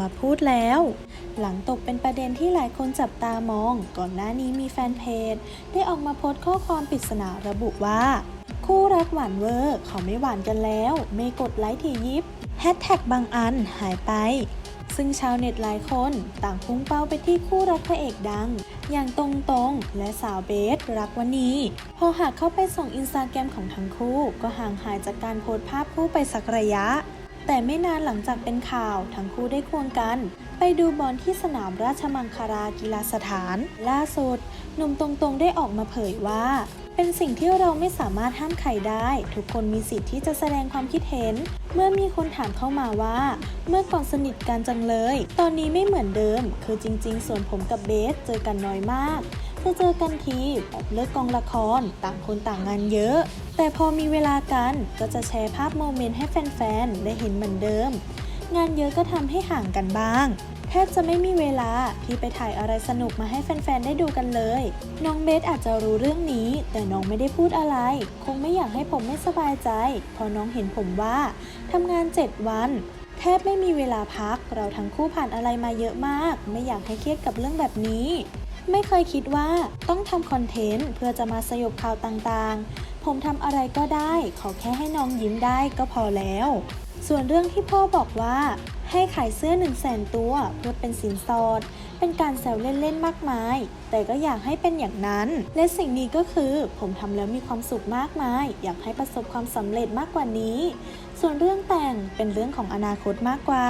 มาพูดแล้ว หลังตกเป็นประเด็นที่หลายคนจับตามอง ก่อนหน้านี้มีแฟนเพจ ได้ออกมาโพสต์ข้อความปริศนาระบุว่า คู่รักหวานเวอร์เขาไม่หวานกันแล้ว ไม่กดไลค์ทียิบแฮชแท็กบางอันหายไป ซึ่งชาวเน็ตหลายคนต่างพุ่งเป้าไปที่คู่รักพระเอกดัง อย่างตรงตรงและสาวเบสรักวันนี้ พอหากเข้าไปส่องอินสตาแกรมของทั้งคู่ ก็ห่างหายจากการโพสต์ภาพคู่ไปสักระยะ แต่ไม่นานหลังจากเป็นข่าวทั้งคู่ได้ควงกัน ไปดูบอลที่สนามราชมังคลากีฬาสถาน ล่าสุดหนุ่มตรงๆได้ออกมาเผยว่า เป็นสิ่งที่เราไม่สามารถห้ามใครได้ ทุกคนมีสิทธิ์ที่จะแสดงความคิดเห็น เมื่อมีคนถามเข้ามาว่า เมื่อก่อนสนิทกันจังเลย ตอนนี้ไม่เหมือนเดิม คือจริง ๆ ส่วนผมกับเบสเจอกันน้อยมาก จะเจอกันทีแบบเลิกกองละครต่างคนต่างงานเยอะ แต่พอมีเวลากันก็จะแชร์ภาพโมเมนต์ให้แฟนๆ ได้เห็นเหมือนเดิม งานเยอะก็ทำให้ห่างกันบ้างแทบจะไม่มีเวลาที่ไปถ่ายอะไรสนุกมาให้แฟนๆ ได้ดูกันเลย น้องเบสอาจจะรู้เรื่องนี้ แต่น้องไม่ได้พูดอะไร คงไม่อยากให้ผมไม่สบายใจ พอน้องเห็นผมว่าทำงาน 7 วัน แทบไม่มีเวลาพัก เราทั้งคู่ผ่านอะไรมาเยอะมาก ไม่อยากให้เครียดกับเรื่องแบบนี้ ไม่เคยคิดว่าต้องทำคอนเทนต์เพื่อจะมาสยบข่าวต่างๆ ผมทำอะไรก็ได้ ขอแค่ให้น้องยิ้มได้ก็พอแล้ว ส่วนเรื่องที่พ่อบอกว่า ให้ขายเสื้อ1 0 0 0 0แสนตัวเพื่อเป็นสินสอด เป็นการแซวเล่นๆมากมาย แต่ก็อยากให้เป็นอย่างนั้น และสิ่งนี้ก็คือผมทำแล้วมีความสุขมากมาย อยากให้ประสบความสำเร็จมากกว่านี้ ส่วนเรื่องแต่งเป็นเรื่องของอนาคตมากกว่า